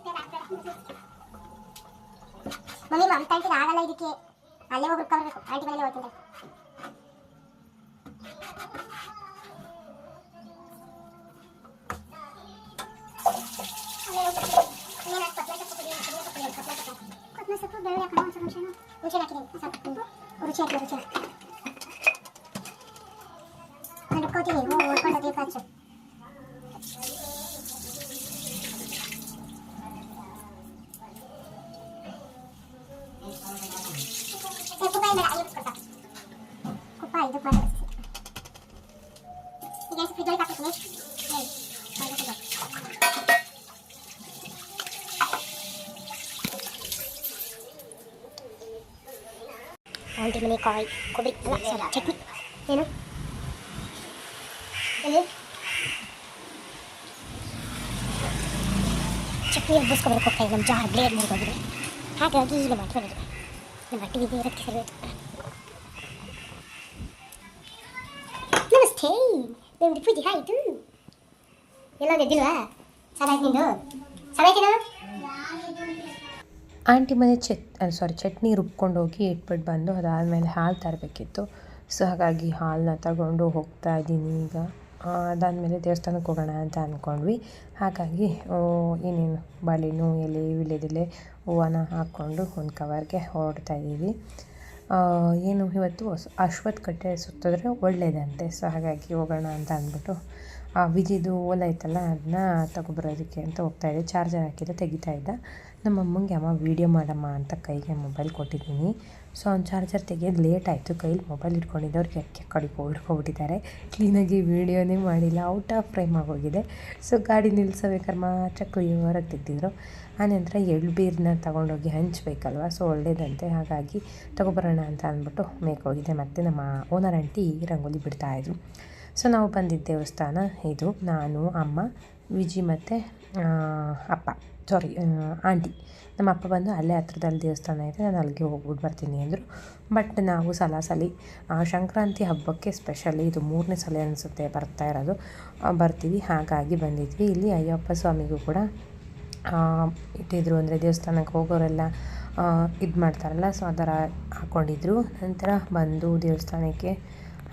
ಮಮತಾ ಆಗಲ್ಲ ಇದಕ್ಕೆ ಅಲ್ಲೇ ಹೋಗಿ ಹುಡ್ಕೊಳ್ಬೇಕು ಆಂಟಿ ಮನೇಲಿ ಹೋಗ್ತಿದ್ದೆ ಕೊತ್ತಂಬರಿ ಸೊಪ್ಪು ಬೆಳ್ಳುಳ್ಳಿ ಹಾಕೋಣ ಒಂದು ಸ್ವಲ್ಪ ಹುಣಸೆ ಹಾಕಿದ್ದೀನಿ ಸಾಕು ರುಚಿ ಹಾಕಿ ರುಚಿ ನಾನು ರುಬ್ಕೋತೀನಿ ಹೋಗಿ ಓಡ್ಕೊಂಡು ದೀಪ ಹೇಳಿ ಆಂಟಿ ಮನೆ ಕಾಯಿ ಕೊಬ್ಬರಿ ಅಲ್ಲ ಸಾರಿ ಚಟ್ನಿ ಏನು ಎಲ್ಲಿ ಚಟ್ನಿ ಎಬ್ಬಿಸ್ಕೊಬರಕ್ಕೆ ಹೋಗ್ತಾ ನಮ್ಮ ಜಾರ್ ಬ್ಲೇಡ್ ಮುರಿದೋಗಿದೆ ಹಾಗಾಗಿ ಈಗ ಮಾಡ್ಕೊಳ್ಳೋದು ನಮ್ಮ ಹೊಟ್ಟೆಗೆ ಇದೆ ಇರೋದಕ್ಕೆ ಸರಿ ನಮಸ್ತೆ ನಿಮ್ದು ಪೂಜೆ ಆಯಿತು ಆಂಟಿ ಮನೆ ಚಟ್ ಸಾರಿ ಚಟ್ನಿ ರುಬ್ಕೊಂಡು ಹೋಗಿ ಇಟ್ಬಿಟ್ಟು ಬಂದು ಅದಾದಮೇಲೆ ಹಾಲು ತರಬೇಕಿತ್ತು. ಸೊ, ಹಾಗಾಗಿ ಹಾಲನ್ನ ತಗೊಂಡು ಹೋಗ್ತಾ ಇದ್ದೀನಿ ಈಗ. ಅದಾದಮೇಲೆ ದೇವಸ್ಥಾನಕ್ಕೆ ಹೋಗೋಣ ಅಂತ ಅಂದ್ಕೊಂಡ್ವಿ ಹಾಗಾಗಿ ಏನೇನು ಬಾಳೆಹಣ್ಣು, ಎಲೆ ವಿಳೆದೆಲೆ ಹೂವನ್ನ ಹಾಕ್ಕೊಂಡು ಒಂದು ಕವರ್ಗೆ ಹೊರಡ್ತಾ ಇದ್ದೀವಿ. ಏನು ಇವತ್ತು ಅಶ್ವತ್ ಅಶ್ವತ್ಥ ಕಟ್ಟೆ ಸುತ್ತಿದ್ರೆ ಒಳ್ಳೆಯದಂತೆ ಸೊ, ಹಾಗಾಗಿ ಹೋಗೋಣ ಅಂತ ಅಂದ್ಬಿಟ್ಟು ವಿಜಿದು ಓಲ ಐತಲ್ಲ ಅದನ್ನ ತಗೊಬರೋದಕ್ಕೆ ಅಂತ ಹೋಗ್ತಾ ಇದ್ದೆ ಚಾರ್ಜರ್ ಹಾಕಿದ್ದೆ ತೆಗಿತಾ ಇದ್ದ. ನಮ್ಮ ಅಮ್ಮಂಗೆ, ಅಮ್ಮ, ವೀಡಿಯೋ ಮಾಡಮ್ಮ ಅಂತ ಕೈಗೆ ಮೊಬೈಲ್ ಕೊಟ್ಟಿದ್ದೀನಿ. ಸೊ, ಅವ್ನು ಚಾರ್ಜರ್ ತೆಗಿಯೋದು ಲೇಟ್ ಆಯಿತು. ಕೈಲಿ ಮೊಬೈಲ್ ಇಟ್ಕೊಂಡಿದ್ದವ್ರಿಗೆ ಎಕ್ಕೆ ಕಡಿಗೆ ಹಿಡ್ಕೊಬಿಟ್ಟಿದ್ದಾರೆ ಕ್ಲೀನಾಗಿ ವೀಡಿಯೋನೇ ಮಾಡಿಲ್ಲ. ಔಟ್ ಆಫ್ ಫ್ರೇಮ್ ಆಗೋಗಿದೆ. ಸೊ, ಗಾಡಿ ನಿಲ್ಲಿಸಬೇಕಾದ್ರೆ ಮಾತ್ರ ಕ್ಲಿಯರಾಗಿ ತೆಗ್ದಿದ್ರು. ಆನಂತರ ಎಳ್ಬೀರನ್ನ ತೊಗೊಂಡೋಗಿ ಹಂಚಬೇಕಲ್ವ? ಸೊ, ಒಳ್ಳೇದಂತೆ. ಹಾಗಾಗಿ ತಗೊಬರೋಣ ಅಂತ ಅಂದ್ಬಿಟ್ಟು ಮೇಕ್ ಹೋಗಿದ್ದೆ ಮತ್ತು ನಮ್ಮ ಓನರ್ ಆಂಟಿ ರಂಗೋಲಿ ಬಿಡ್ತಾಯಿದ್ರು ಸೊ ನಾವು ಬಂದಿದ್ದ ದೇವಸ್ಥಾನ ಇದು ನಾನು ಅಮ್ಮ ವಿಜಿ ಮತ್ತು ಅಪ್ಪ. Sorry aunty. ನಮ್ಮ ಅಪ್ಪ ಬಂದು ಅಲ್ಲೇ ಹತ್ರದಲ್ಲಿ ದೇವಸ್ಥಾನ ಇದೆ ನಾನು ಅಲ್ಲಿಗೆ ಹೋಗ್ಬಿಟ್ಟು ಬರ್ತೀನಿ ಅಂದರು. ಬಟ್ ನಾವು ಸಲ ಸಲಿ ಆ, ಸಂಕ್ರಾಂತಿ ಹಬ್ಬಕ್ಕೆ ಸ್ಪೆಷಲಿ ಇದು ಮೂರನೇ ಸಲ ಅನಿಸುತ್ತೆ ಬರ್ತಾ ಇರೋದು ಬರ್ತೀವಿ. ಹಾಗಾಗಿ ಬಂದಿದ್ವಿ. ಇಲ್ಲಿ ಅಯ್ಯಪ್ಪ ಸ್ವಾಮಿಗೂ ಕೂಡ ಇಟ್ಟಿದ್ರು ಅಂದರೆ ದೇವಸ್ಥಾನಕ್ಕೆ ಹೋಗೋರೆಲ್ಲ ಇದು ಮಾಡ್ತಾರಲ್ಲ ಸೊ ಆ ಥರ ನಂತರ ಬಂದು ದೇವಸ್ಥಾನಕ್ಕೆ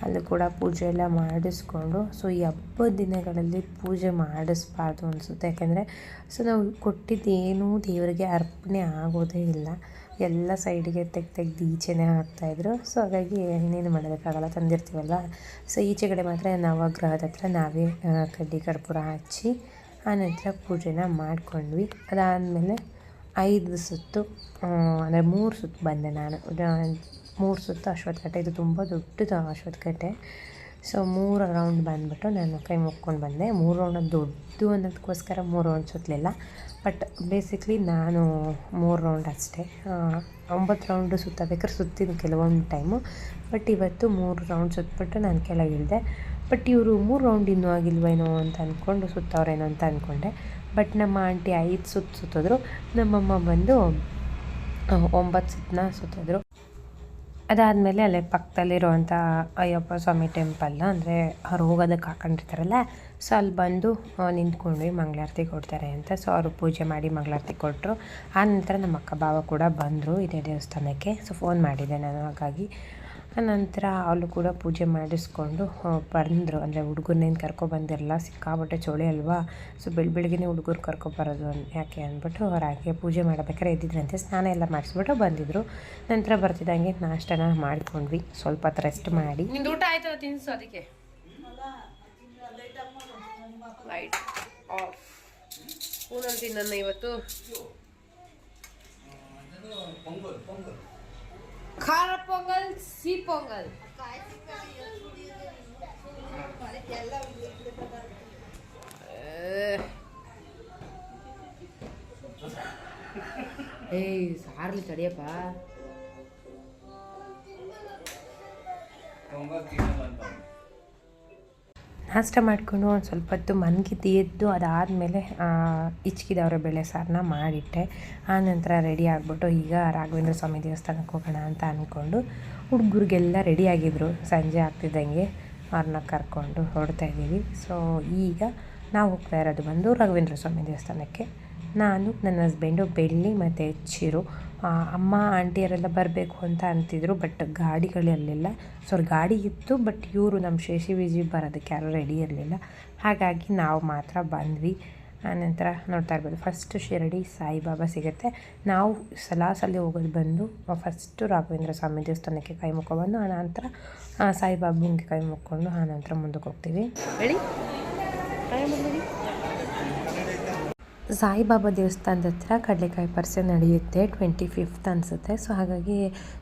ಅಲ್ಲಿ ಕೂಡ ಪೂಜೆ ಎಲ್ಲ ಮಾಡಿಸ್ಕೊಂಡು ಸೊ ಈ ಹಬ್ಬದ ದಿನಗಳಲ್ಲಿ ಪೂಜೆ ಮಾಡಿಸ್ಬಾರ್ದು ಅನಿಸುತ್ತೆ. ಯಾಕೆಂದರೆ ಸೊ ನಾವು ಕೊಟ್ಟಿದ್ದೇನೂ ದೇವರಿಗೆ ಅರ್ಪಣೆ ಆಗೋದೇ ಇಲ್ಲ. ಎಲ್ಲ ಸೈಡಿಗೆ ತೆಗ್ ತೆಗ್ದು ಈಚೆನೇ ಹಾಕ್ತಾಯಿದ್ರು ಸೊ ಹಾಗಾಗಿ ಇನ್ನೇನು ಮಾಡೋದಕ್ಕಾಗಲ್ಲ ತಂದಿರ್ತೀವಲ್ಲ ಸೊ ಈಚೆಗಡೆ ಮಾತ್ರ ನವಗ್ರಹದ ಹತ್ರ ನಾವೇ ಕಡ್ಡಿ ಕರ್ಪೂರ ಹಚ್ಚಿ ಆನಂತರ ಪೂಜೆನ ಮಾಡಿಕೊಂಡ್ವಿ. ಅದಾದಮೇಲೆ ಐದು ಸುತ್ತು ಅಂದರೆ ಮೂರು ಸುತ್ತು ಬಂದೆ ನಾನು. ಮೂರು ಸುತ್ತ ಅಶ್ವತ್ಥಕಟ್ಟೆ ಇದು ತುಂಬ ದೊಡ್ಡದು ಅಶ್ವತ್ಥಕಟ್ಟೆ ಸೊ ಮೂರು ರೌಂಡ್ ಬಂದುಬಿಟ್ಟು ನಾನು ಕೈ ಮುಕ್ಕೊಂಡು ಬಂದೆ. ಮೂರು ರೌಂಡ್ ದೊಡ್ಡದು ಅನ್ನೋದಕ್ಕೋಸ್ಕರ ಮೂರು ರೌಂಡ್ ಸುತ್ತಲಿಲ್ಲ ಬಟ್ ಬೇಸಿಕ್ಲಿ ನಾನು ಮೂರು ರೌಂಡ್ ಅಷ್ಟೇ. ಒಂಬತ್ತು ರೌಂಡು ಸುತ್ತಬೇಕಾದ್ರೆ ಸುತ್ತಿದ್ದು ಕೆಲವೊಂದು ಟೈಮು ಬಟ್ ಇವತ್ತು ಮೂರು ರೌಂಡ್ ಸುತ್ತಬಿಟ್ಟು ನಾನು ಕೆಳಗಿಳಿದೆ. ಬಟ್ ಇವರು ಮೂರು ರೌಂಡ್ ಇನ್ನೂ ಆಗಿಲ್ವೇನೋ ಅಂತ ಅಂದ್ಕೊಂಡು ಸುತ್ತವ್ರೇನೋ ಅಂತ ಅಂದ್ಕೊಂಡೆ ಬಟ್ ನಮ್ಮ ಆಂಟಿ ಐದು ಸುತ್ತು ಸುತ್ತಿದ್ರು. ನಮ್ಮಮ್ಮ ಬಂದು ಒಂಬತ್ತು ಸುತ್ತನ ಸುತ್ತಿದ್ರು. ಅದಾದಮೇಲೆ ಅಲ್ಲೇ ಪಕ್ಕದಲ್ಲಿರುವಂಥ ಅಯ್ಯಪ್ಪ ಸ್ವಾಮಿ ಟೆಂಪಲ್ ಅಂದರೆ ಅವ್ರು ಹೋಗೋದಕ್ಕೆ ಹಾಕೊಂಡಿರ್ತಾರಲ್ಲ, ಸೊ ಅಲ್ಲಿ ಬಂದು ನಿಂತ್ಕೊಂಡ್ವಿ ಮಂಗಳಾರತಿ ಕೊಡ್ತಾರೆ ಅಂತ. ಸೊ ಅವರು ಪೂಜೆ ಮಾಡಿ ಮಂಗಳಾರತಿ ಕೊಟ್ಟರು ಆ ನಂತರ ನಮ್ಮ ಅಕ್ಕ ಬಾವ ಕೂಡ ಬಂದರು ಇದೇ ದೇವಸ್ಥಾನಕ್ಕೆ. ಸೊ ಫೋನ್ ಮಾಡಿದ್ದೆ ನಾನು, ಹಾಗಾಗಿ ಆನಂತರ ಅವಳು ಕೂಡ ಪೂಜೆ ಮಾಡಿಸ್ಕೊಂಡು ಬಂದರು ಅಂದರೆ ಹುಡುಗರ್ನೇನು ಕರ್ಕೊಬಂದಿರಲ್ಲ ಸಿಕ್ಕಾಬಟ್ಟೆ ಚೋಳಿ ಅಲ್ವಾ ಸೊ ಬೆಳ ಬೆಳಗ್ಗೆನೇ ಹುಡುಗರು ಕರ್ಕೊಬರೋದು ಯಾಕೆ ಅಂದ್ಬಿಟ್ಟು ಹಾಗೆ ಪೂಜೆ ಮಾಡಬೇಕಾದ್ರೆ ಇದ್ದಿದ್ರಂತೆ ಸ್ನಾನ ಎಲ್ಲ ಮಾಡಿಸ್ಬಿಟ್ಟು ಬಂದಿದ್ದರು ನಂತರ ಬರ್ತಿದ್ದಂಗೆ ನಾಷ್ಟನ ಮಾಡ್ಕೊಂಡ್ವಿ ಸ್ವಲ್ಪ ಹೊತ್ತು ರೆಸ್ಟ್ ಮಾಡಿ ಊಟ ಆಯಿತು ತಿನ್ನಿಸು ಅದಕ್ಕೆ ಇವತ್ತು ಖಾರ ಪೊಂಗಲ್ ಸಿಹಿ ಪೊಂಗಲ್ ಏಯ್ ಸಾರ್ಲಿ ತಡಿಯಪ್ಪ ನಾಷ್ಟ ಮಾಡಿಕೊಂಡು ಒಂದು ಸ್ವಲ್ಪ ಹೊತ್ತು ಮನ್ಗಿದ್ದು ಎದ್ದು ಅದಾದಮೇಲೆ ಇಚ್ಕಿದವರ ಬೇಳೆ ಸಾರನ್ನ ಮಾಡಿಟ್ಟೆ. ಆನಂತರ ರೆಡಿ ಆಗಿಬಿಟ್ಟು ಈಗ ರಾಘವೇಂದ್ರ ಸ್ವಾಮಿ ದೇವಸ್ಥಾನಕ್ಕೆ ಹೋಗೋಣ ಅಂತ ಅಂದ್ಕೊಂಡು ಹುಡುಗರಿಗೆಲ್ಲ ರೆಡಿ ಆಗಿದ್ರು. ಸಂಜೆ ಆಗ್ತಿದ್ದಂಗೆ ಅವ್ರನ್ನ ಕರ್ಕೊಂಡು ಹೊರಡ್ತಾ ಇದ್ದೀವಿ. ಸೊ ಈಗ ನಾವು ಹೋಗ್ತಾ ಇರೋದು ಬಂದು ರಾಘವೇಂದ್ರ ಸ್ವಾಮಿ ದೇವಸ್ಥಾನಕ್ಕೆ. ನಾನು, ನನ್ನ ಹಸ್ಬೆಂಡು ಬೆಳ್ಳಿ ಮತ್ತು ಚಿರು. ಅಮ್ಮ ಆಂಟಿಯರೆಲ್ಲ ಬರಬೇಕು ಅಂತ ಅಂತಿದ್ರು ಬಟ್ ಗಾಡಿಗಳಲ್ಲಿಲ್ಲ ಸಾರಿ ಗಾಡಿ ಇತ್ತು ಬಟ್ ಇವರು ನಮ್ಮ ಶೇಷಿ ವಿಜಿ ಬರೋದಕ್ಕೆ ಯಾರೂ ರೆಡಿ ಇರಲಿಲ್ಲ. ಹಾಗಾಗಿ ನಾವು ಮಾತ್ರ ಬಂದ್ವಿ. ಆನಂತರ ನೋಡ್ತಾ ಇರ್ಬೋದು ಫಸ್ಟ್ ಶಿರಡಿ ಸಾಯಿಬಾಬಾ ಸಿಗುತ್ತೆ. ನಾವು ಸಲಾಸಲ್ಲಿ ಹೋಗೋದು ಬಂದು ಫಸ್ಟು ರಾಘವೇಂದ್ರ ಸ್ವಾಮಿ ದೇವಸ್ಥಾನಕ್ಕೆ ಕೈ ಮುಕ್ಕೊಬಂದು ಆನಂತರ ಸಾಯಿಬಾಬಂಗೆ ಕೈ ಮುಕ್ಕೊಂಡು ಆನಂತರ ಮುಂದಕ್ಕೆ ಹೋಗ್ತೀವಿ. ಹೇಳಿ. ಸಾಯಿಬಾಬಾ ದೇವಸ್ಥಾನದ ಹತ್ರ ಕಡಲೆಕಾಯಿ ಪರಿಸೆ ನಡೆಯುತ್ತೆ ಟ್ವೆಂಟಿ ಫಿಫ್ತ್ ಅನಿಸುತ್ತೆ. ಸೊ ಹಾಗಾಗಿ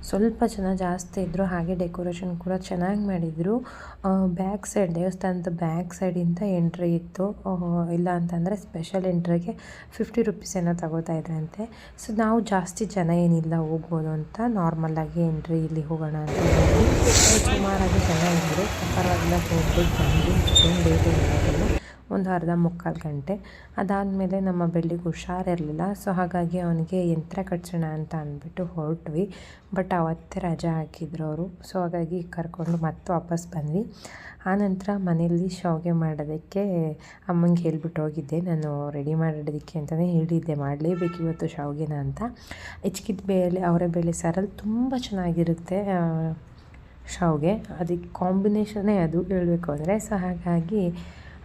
ಸ್ವಲ್ಪ ಜನ ಜಾಸ್ತಿ ಇದ್ದರು ಹಾಗೆ ಡೆಕೋರೇಷನ್ ಕೂಡ ಚೆನ್ನಾಗಿ ಮಾಡಿದರು. ಬ್ಯಾಕ್ ಸೈಡ್ ದೇವಸ್ಥಾನದ ಬ್ಯಾಕ್ ಸೈಡಿಂದ ಎಂಟ್ರಿ ಇತ್ತು. ಇಲ್ಲ ಅಂತಂದರೆ ಸ್ಪೆಷಲ್ ಎಂಟ್ರಿಗೆ ಫಿಫ್ಟಿ ರುಪೀಸ್ ಏನೋ ತಗೋತಾ ಇದ್ರಂತೆ. ಸೊ ನಾವು ಜಾಸ್ತಿ ಜನ ಏನಿಲ್ಲ, ಹೋಗ್ಬೋದು ಅಂತ ನಾರ್ಮಲಾಗಿ ಎಂಟ್ರಿ ಇಲ್ಲಿ ಹೋಗೋಣ ಅಂತ ಹೇಳಿ. ಸುಮಾರಾಗಿ ಜನ ಇದ್ದರು ಪರವಾಗಿಲ್ಲ ಹೋಗ್ಬಿಟ್ಟು ಬಂದು ಏನಿರೋದಿಲ್ಲ ಒಂದು ಅರ್ಧ ಮುಕ್ಕಾಲು ಗಂಟೆ. ಅದಾದಮೇಲೆ ನಮ್ಮ ಬೆಳ್ಳಿಗೆ ಹುಷಾರಿರಲಿಲ್ಲ. ಸೊ, ಹಾಗಾಗಿ ಅವನಿಗೆ ಯಂತ್ರ ಕಟ್ಸೋಣ ಅಂತ ಅಂದ್ಬಿಟ್ಟು ಹೊರಟ್ವಿ. ಬಟ್ ಅವತ್ತೇ ರಜೆ ಹಾಕಿದ್ರು ಅವರು. ಸೊ, ಹಾಗಾಗಿ ಕರ್ಕೊಂಡು ಮತ್ತೆ ವಾಪಸ್ ಬಂದ್ವಿ. ಆನಂತರ ಮನೆಯಲ್ಲಿ ಶಾವಿಗೆ ಮಾಡೋದಕ್ಕೆ ಅಮ್ಮಂಗೆ ಹೇಳ್ಬಿಟ್ಟು ಹೋಗಿದ್ದೆ. ನಾನು ರೆಡಿ ಮಾಡಿಡೋದಕ್ಕೆ ಅಂತಲೇ ಹೇಳಿದ್ದೆ. ಮಾಡಲೇಬೇಕು ಇವತ್ತು ಶಾವಿಗೆನ ಅಂತ. ಹೆಚ್ಕಿದ ಬೇಳೆ, ಅವರೇ ಬೇಳೆ ಸಾರಲ್ಲಿ ತುಂಬ ಚೆನ್ನಾಗಿರುತ್ತೆ ಶಾವ್ಗೆ ಅದಕ್ಕೆ ಕಾಂಬಿನೇಷನ್ನೇ ಅದು ಹೇಳಬೇಕು ಅಂದರೆ. ಸೊ, ಹಾಗಾಗಿ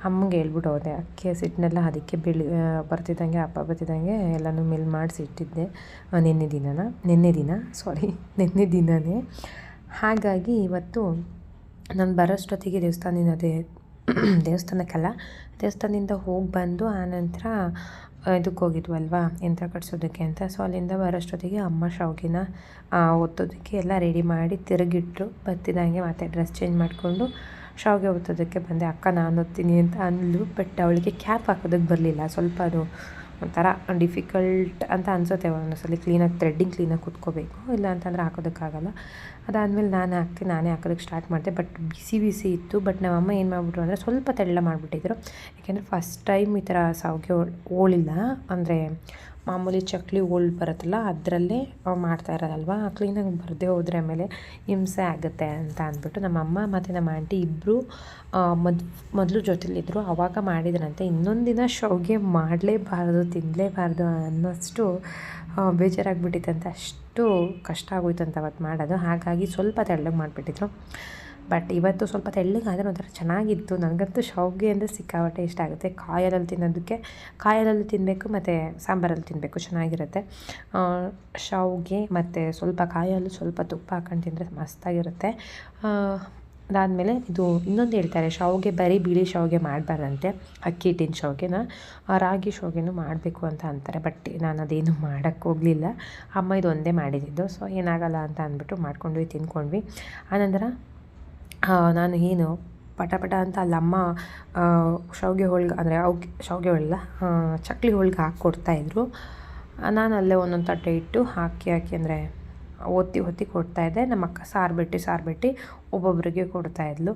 ಅಮ್ಮಗೆ ಹೇಳ್ಬಿಟ್ಟು ಹೋದೆ ಅಕ್ಕಿ ಹಸಿಟ್ಟನ್ನೆಲ್ಲ ಅದಕ್ಕೆ ಬೆಳಿ ಬರ್ತಿದ್ದಂಗೆ ಹಬ್ಬ ಬರ್ತಿದ್ದಂಗೆ ಎಲ್ಲನೂ ಮಿಲ್ ಮಾಡಿಸಿ ಇಟ್ಟಿದ್ದೆ ಆ, ನಿನ್ನೆ ದಿನನ ನಿನ್ನೆ ದಿನ ಸಾರಿ ನಿನ್ನೆ ದಿನವೇ ಹಾಗಾಗಿ ಇವತ್ತು ನಾನು ಬರೋಷ್ಟೊತ್ತಿಗೆ ದೇವಸ್ಥಾನದಿಂದ ಅದೇ ದೇವಸ್ಥಾನಕ್ಕೆಲ್ಲ ದೇವಸ್ಥಾನದಿಂದ ಹೋಗಿ ಬಂದು ಆನಂತರ ಇದಕ್ಕೆ ಹೋಗಿದ್ವಲ್ವಾ ಯಂತ್ರ ಕಟ್ಸೋದಕ್ಕೆ ಅಂತ. ಸೊ ಅಲ್ಲಿಂದ ಬರೋಷ್ಟೊತ್ತಿಗೆ ಅಮ್ಮ ಶಾವಿಗೆನ ಒತ್ತೋದಕ್ಕೆ ಎಲ್ಲ ರೆಡಿ ಮಾಡಿ ತಿರುಗಿಟ್ರು ಬರ್ತಿದ್ದಂಗೆ ಮತ್ತೆ ಡ್ರೆಸ್ ಚೇಂಜ್ ಮಾಡಿಕೊಂಡು ಶಾವ್ಗೆ ಒತ್ತೋದಕ್ಕೆ ಬಂದೆ. ಅಕ್ಕ, ನಾನು ಓದ್ತೀನಿ ಅಂತ ಅಂದ್ಲು. ಬಟ್ ಅವಳಿಗೆ ಕ್ಯಾಪ್ ಹಾಕೋದಕ್ಕೆ ಬರಲಿಲ್ಲ. ಸ್ವಲ್ಪ ಅದು ಒಂಥರ ಡಿಫಿಕಲ್ಟ್ ಅಂತ ಅನಿಸುತ್ತೆ ಒಂದೊಂದ್ಸಲಿ ಕ್ಲೀನಾಗಿ ಥ್ರೆಡ್ಡಿಂಗ್ ಕ್ಲೀನಾಗಿ ಕುತ್ಕೋಬೇಕು. ಇಲ್ಲ ಅಂತಂದರೆ ಹಾಕೋದಕ್ಕಾಗಲ್ಲ. ಅದಾದಮೇಲೆ ನಾನು ಹಾಕ್ತೀನಿ ನಾನೇ ಹಾಕೋದಕ್ಕೆ ಸ್ಟಾರ್ಟ್ ಮಾಡಿದೆ. ಬಟ್ ಬಿಸಿ ಬಿಸಿ ಇತ್ತು. ಬಟ್ ನಮ್ಮಮ್ಮ ಏನು ಮಾಡಿಬಿಟ್ರು ಅಂದರೆ ಸ್ವಲ್ಪ ತೆಳ್ಳ ಮಾಡಿಬಿಟ್ಟಿದ್ರು. ಯಾಕೆಂದರೆ ಫಸ್ಟ್ ಟೈಮ್ ಈ ಥರ ಸಾವಿಗೆ ಓಳಿಲ್ಲ ಅಂದರೆ ಮಾಮೂಲಿ ಚಕ್ಲಿ ಓಲ್ಡ್ ಬರುತ್ತಲ್ಲ, ಅದರಲ್ಲೇ ಮಾಡ್ತಾ ಇರೋದಲ್ವ? ಕ್ಲೀನಾಗಿ ಬರದೇ ಹೋದರೆ ಆಮೇಲೆ ಹಿಂಸೆ ಆಗುತ್ತೆ ಅಂತ ಅಂದ್ಬಿಟ್ಟು ನಮ್ಮ ಅಮ್ಮ ಮತ್ತು ನಮ್ಮ ಆಂಟಿ ಇಬ್ಬರು ಮೊದ್, ಮೊದಲು ಜೊತೆಲಿದ್ದರು ಆವಾಗ ಮಾಡಿದ್ರಂತೆ. ಇನ್ನೊಂದು ದಿನ ಶೌಗೆ ಮಾಡಲೇಬಾರ್ದು ತಿನ್ನಲೇಬಾರ್ದು ಅನ್ನೋಷ್ಟು ಬೇಜಾರಾಗ್ಬಿಟ್ಟಿತ್ತಂತೆ. ಅಷ್ಟು ಕಷ್ಟ ಆಗೋಯ್ತಂತ ಅವತ್ತು ಮಾಡೋದು. ಹಾಗಾಗಿ ಸ್ವಲ್ಪ ತೆಳ್ಳಗೆ ಮಾಡಿಬಿಟ್ಟಿದ್ರು. ಬಟ್ ಇವತ್ತು ಸ್ವಲ್ಪ ತೆಳ್ಳಗಾದ್ರೆ ಒಂಥರ ಚೆನ್ನಾಗಿತ್ತು. ನನಗಂತೂ ಶಾವಿಗೆ ಅಂದರೆ ಸಿಕ್ಕಾಪಟ್ಟೆ ಇಷ್ಟ ಆಗುತ್ತೆ. ಕಾಯಲಲ್ಲಿ ತಿನ್ನೋದಕ್ಕೆ ಕಾಯಲಲ್ಲಿ ತಿನ್ನಬೇಕು ಮತ್ತು ಸಾಂಬಾರಲ್ಲಿ ತಿನ್ನಬೇಕು ಚೆನ್ನಾಗಿರುತ್ತೆ. ಶಾವಿಗೆ ಮತ್ತು ಸ್ವಲ್ಪ ಕಾಯಲ್ಲಿ ಸ್ವಲ್ಪ ತುಪ್ಪ ಹಾಕೊಂಡು ತಿಂದರೆ ಮಸ್ತಾಗಿರುತ್ತೆ. ಅದಾದಮೇಲೆ ಇದು ಇನ್ನೊಂದು ಹೇಳ್ತಾರೆ ಶಾವಿಗೆ ಬರೀ ಬಿಳಿ ಶಾವಿಗೆ ಮಾಡಬಾರ್ದಂತೆ. ಅಕ್ಕಿ ಹಿಟ್ಟಿನ ಶಾವಿಗೆನ ರಾಗಿ ಶಾವಿಗೆನೂ ಮಾಡಬೇಕು ಅಂತ ಅಂತಾರೆ. ಬಟ್ ನಾನು ಅದೇನು ಮಾಡೋಕ್ಕೆ ಹೋಗಲಿಲ್ಲ. ಅಮ್ಮ ಇದು ಒಂದೇ ಮಾಡಿದ್ದು. ಸೊ ಏನಾಗಲ್ಲ ಅಂತ ಅಂದ್ಬಿಟ್ಟು ಮಾಡ್ಕೊಂಡ್ವಿ, ತಿಂದ್ಕೊಂಡ್ವಿ. ಆನಂತರ ನಾನು ಏನು ಪಟ ಪಟ ಅಂತ ಅಲ್ಲಮ್ಮ ಶಾವಿಗೆ ಹೋಳ್ಗೆ, ಅಂದರೆ ಅವ್ಗೆ ಶಾವಿಗೆ ಹೋಳ್ಗ ಚಕ್ಲಿ ಹೋಳ್ಗೆ ಹಾಕ್ಕೊಡ್ತಾಯಿದ್ರು ನಾನು ಅಲ್ಲೇ ಒಂದೊಂದು ತಟ್ಟೆ ಇಟ್ಟು ಹಾಕಿ ಹಾಕಿ ಅಂದರೆ ಒತ್ತಿ ಒತ್ತಿ ಕೊಡ್ತಾಯಿದ್ದೆ ನಮ್ಮ ಅಕ್ಕ ಸಾರು ಬಿಟ್ಟು ಸಾರು ಬಿಟ್ಟು ಒಬ್ಬೊಬ್ಬರಿಗೆ ಕೊಡ್ತಾಯಿದ್ಲು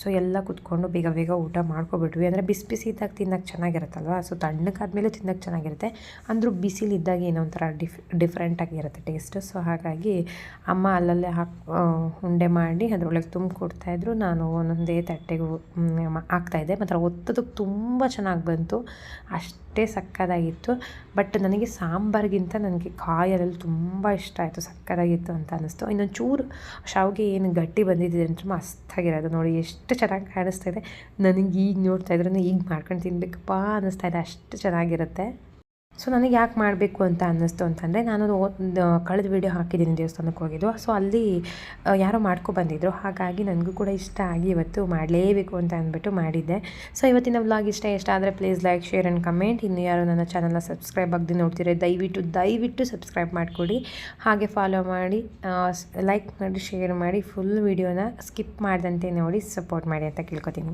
ಸೊ ಎಲ್ಲ ಕುತ್ಕೊಂಡು ಬೇಗ ಬೇಗ ಊಟ ಮಾಡ್ಕೊಬಿಟ್ವಿ. ಅಂದರೆ ಬಿಸಿ ಬಿಸಿ ಇದ್ದಾಗ ತಿನ್ನೋಕೆ ಚೆನ್ನಾಗಿರುತ್ತಲ್ವ? ಸೊ ತಣ್ಣಗಾದ್ಮೇಲೆ ತಿನ್ನೋಕೆ ಚೆನ್ನಾಗಿರುತ್ತೆ. ಅಂದರೂ ಬಿಸಿಲಿದ್ದಾಗ ಏನೋ ಒಂಥರ ಡಿಫ್ ಡಿಫ್ರೆಂಟಾಗಿರುತ್ತೆ ಟೇಸ್ಟ್ ಸೊ ಹಾಗಾಗಿ ಅಮ್ಮ ಅಲ್ಲಲ್ಲೇ ಹಾಕಿ ಉಂಡೆ ಮಾಡಿ ಅದರೊಳಗೆ ತುಂಬಿ ಕೊಡ್ತಾಯಿದ್ರು ನಾನು ಒಂದೊಂದೇ ತಟ್ಟೆಗೂ ಹಾಕ್ತಾಯಿದ್ದೆ ಮಾತ್ರ ಒತ್ತೋದಕ್ಕೆ ತುಂಬ ಚೆನ್ನಾಗಿ ಬಂತು. ಅಷ್ಟೇ ಸಕ್ಕದಾಗಿತ್ತು. ಬಟ್ ನನಗೆ ಸಾಂಬಾರಿಗಿಂತ ನನಗೆ ಕಾಯಲ್ಲಿ ತುಂಬ ಇಷ್ಟ ಆಯಿತು. ಸಕ್ಕದಾಗಿತ್ತು ಅಂತ ಅನ್ನಿಸ್ತು. ಇನ್ನೊಂದು ಚೂರು ಶಾವಿಗೆ ಏನು ಗಟ್ಟಿ ಬಂದಿದೆ ಅಂತ ಮಸ್ತಾಗಿರೋದು ನೋಡಿ, ಎಷ್ಟು ಚೆನ್ನಾಗಿ ಕಾಣಿಸ್ತಾ ಇದೆ. ನನಗೆ ಈಗ ನೋಡ್ತಾ ಇದ್ರೂ ಈಗ ಮಾಡ್ಕೊಂಡು ತಿನ್ನಬೇಕಪ್ಪ ಅನ್ನಿಸ್ತಾ ಇದೆ. ಅಷ್ಟು ಚೆನ್ನಾಗಿರುತ್ತೆ. ಸೊ ನನಗೆ ಯಾಕೆ ಮಾಡಬೇಕು ಅಂತ ಅನ್ನಿಸ್ತು ಅಂತಂದರೆ ನಾನು ಕಳೆದ ವೀಡಿಯೋ ಹಾಕಿದ್ದೀನಿ ದೇವಸ್ಥಾನಕ್ಕೆ ಹೋಗಿದ್ದು. ಸೊ ಅಲ್ಲಿ ಯಾರೋ ಮಾಡ್ಕೊ ಬಂದಿದ್ರು. ಹಾಗಾಗಿ ನನಗೂ ಕೂಡ ಇಷ್ಟ ಆಗಿ ಇವತ್ತು ಮಾಡಲೇಬೇಕು ಅಂತ ಅಂದ್ಬಿಟ್ಟು ಮಾಡಿದ್ದೆ. ಸೊ ಇವತ್ತಿನ ವ್ಲಾಗ್ ಇಷ್ಟ ಇಷ್ಟ ಆದರೆ please like, share and comment. ಇನ್ನು ಯಾರು ನನ್ನ ಚಾನಲ್ನ ಸಬ್ಸ್ಕ್ರೈಬ್ ಆಗದೆ ನೋಡ್ತೀರಿ, ದಯವಿಟ್ಟು ದಯವಿಟ್ಟು ಸಬ್ಸ್ಕ್ರೈಬ್ ಮಾಡಿಕೊಡಿ. ಹಾಗೆ ಫಾಲೋ ಮಾಡಿ ಲೈಕ್ ಮಾಡಿ, ಶೇರ್ ಮಾಡಿ ಫುಲ್ ವೀಡಿಯೋನ ಸ್ಕಿಪ್ ಮಾಡಿದಂತೆ ನೋಡಿ ಸಪೋರ್ಟ್ ಮಾಡಿ ಅಂತ ಕೇಳ್ಕೊತೀನಿ.